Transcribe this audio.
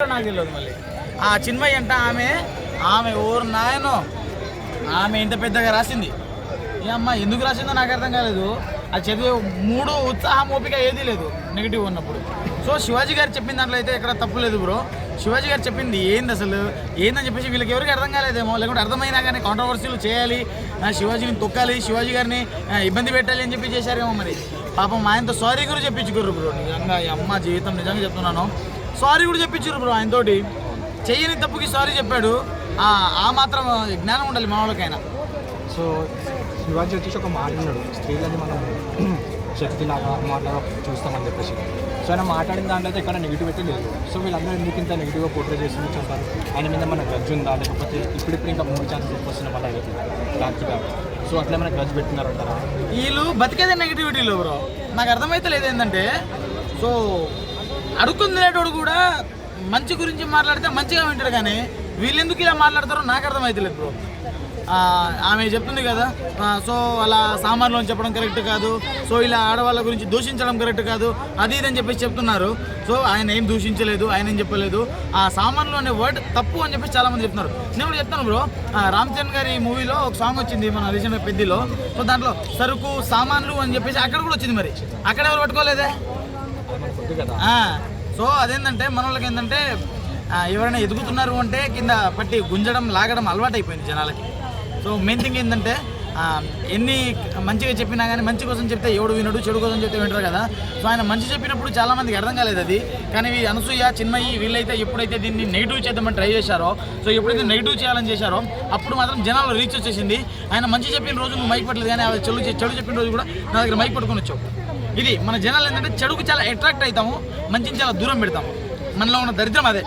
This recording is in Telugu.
నాకు తెలియదు మళ్ళీ. ఆ చిన్మయ్య అంట ఆమె ఆమె ఊరు నాయనో ఆమె ఇంత పెద్దగా రాసింది. ఏ అమ్మ ఎందుకు రాసిందో నాకు అర్థం కాలేదు. అది చదివే మూడు ఉత్సాహం ఓపిక ఏదీ లేదు నెగిటివ్ ఉన్నప్పుడు. సో శివాజీ గారు చెప్పిన దాంట్లో అయితే ఎక్కడ తప్పు లేదు బ్రో. శివాజీ గారు చెప్పింది ఏంది అసలు? ఏందని చెప్పేసి వీళ్ళకి ఎవరికి అర్థం కాలేదేమో? లేకుంటే అర్థమైనా కానీ కాంట్రవర్సీలు చేయాలి ఆ, శివాజీని తొక్కాలి శివాజీ గారిని ఇబ్బంది పెట్టాలి అని చెప్పి చేశారేమో మరి. పాపం ఆయనతో సారీ కూడా చెప్పించుకోరు బ్రో. నిజంగా ఈ అమ్మ జీవితం నిజంగా చెప్తున్నాను. సారీ కూడా చెప్పించారు బ్రో ఆయనతోటి. చెయ్యని తప్పుకి సారీ చెప్పాడు. ఆ మాత్రం జ్ఞానం ఉండాలి మా వాళ్ళకైనా. సో శివాజీ వచ్చేసి ఒక మాట ఉన్నాడు స్త్రీలని మనం శక్తిలాగా అమ్మలాగా చూస్తామని చెప్పేసి. సో ఆయన మాట్లాడిన దాంట్లో అయితే ఎక్కడ నెగిటివ్ అయితే లేదు. సో వీళ్ళందరూ ఎందుకు ఇంత నెగిటివ్గా పోర్ట్రే చేసి చూస్తారు ఆయన మీద మన గ్రజ్ ఉందా? లేకపోతే ఇప్పుడిప్పుడు ఇంకా మూడు ఛాన్సెస్ ఎక్కువ మళ్ళీ రాత్రిగా. సో అట్లా ఏమైనా గ్రజ్ పెట్టున్నారంటారా వీళ్ళు బతికేదే నెగిటివిటీలో బ్రో. నాకు అర్థమైతే లేదు ఏంటంటే సో అడుక్కునేటోడు కూడా మంచి గురించి మాట్లాడితే మంచిగా వింటాడు కానీ వీళ్ళెందుకు ఇలా మాట్లాడతారో నాకు అర్థమవుతలేదు బ్రో. ఆమె చెప్తుంది కదా సో అలా సామాన్లు అని చెప్పడం కరెక్ట్ కాదు సో ఇలా ఆడవాళ్ళ గురించి దూషించడం కరెక్ట్ కాదు అది ఇది అని చెప్పేసి చెప్తున్నారు. సో ఆయన ఏం దూషించలేదు ఆయన ఏం చెప్పలేదు. ఆ సామాన్లు అనే వర్డ్ తప్పు అని చెప్పేసి చాలామంది చెప్తున్నారు. నేను కూడా చెప్తాను బ్రో ఆ, రామ్ చరణ్ గారి మూవీలో ఒక సాంగ్ వచ్చింది మన రీసెంట్ పెద్దిలో. సో దాంట్లో సరుకు సామాన్లు అని చెప్పేసి అక్కడ కూడా వచ్చింది మరి. అక్కడ ఎవరు పట్టుకోలేదే? సో అదేంటంటే మనోళ్ళకి ఏంటంటే ఎవరైనా ఎదుగుతున్నారు అంటే కింద పట్టి గుంజడం లాగడం అలవాటు అయిపోయింది జనాలకి. సో మెయిన్ థింగ్ ఏంటంటే ఎన్ని మంచిగా చెప్పినా కానీ మంచి కోసం చెప్తే ఎవడు వినడు చెడు కోసం చెప్తే వింటారు కదా. సో ఆయన మంచి చెప్పినప్పుడు చాలామందికి అర్థం కాలేదు అది. కానీ అనసూయ చిన్మయి వీళ్ళైతే ఎప్పుడైతే దీన్ని నెగిటివ్ చేద్దామని ట్రై చేశారో సో ఎప్పుడైతే నెగిటివ్ చేయాలని చేశారో అప్పుడు మాత్రం జనాలు రీచ్ వచ్చేసింది. ఆయన మంచి చెప్పిన రోజు నువ్వు మైక్ పట్టలేదు కానీ అది చెడు చెడు చెప్పిన రోజు కూడా నా దగ్గర మైక్ పట్టుకొని వచ్చావు. ఇది మన జనాలు ఏంటంటే చెడుకు చాలా అట్రాక్ట్ అవుతాము మంచిని చాలా దూరం పెడతాము. మనలో ఉన్న దరిద్రం అదే.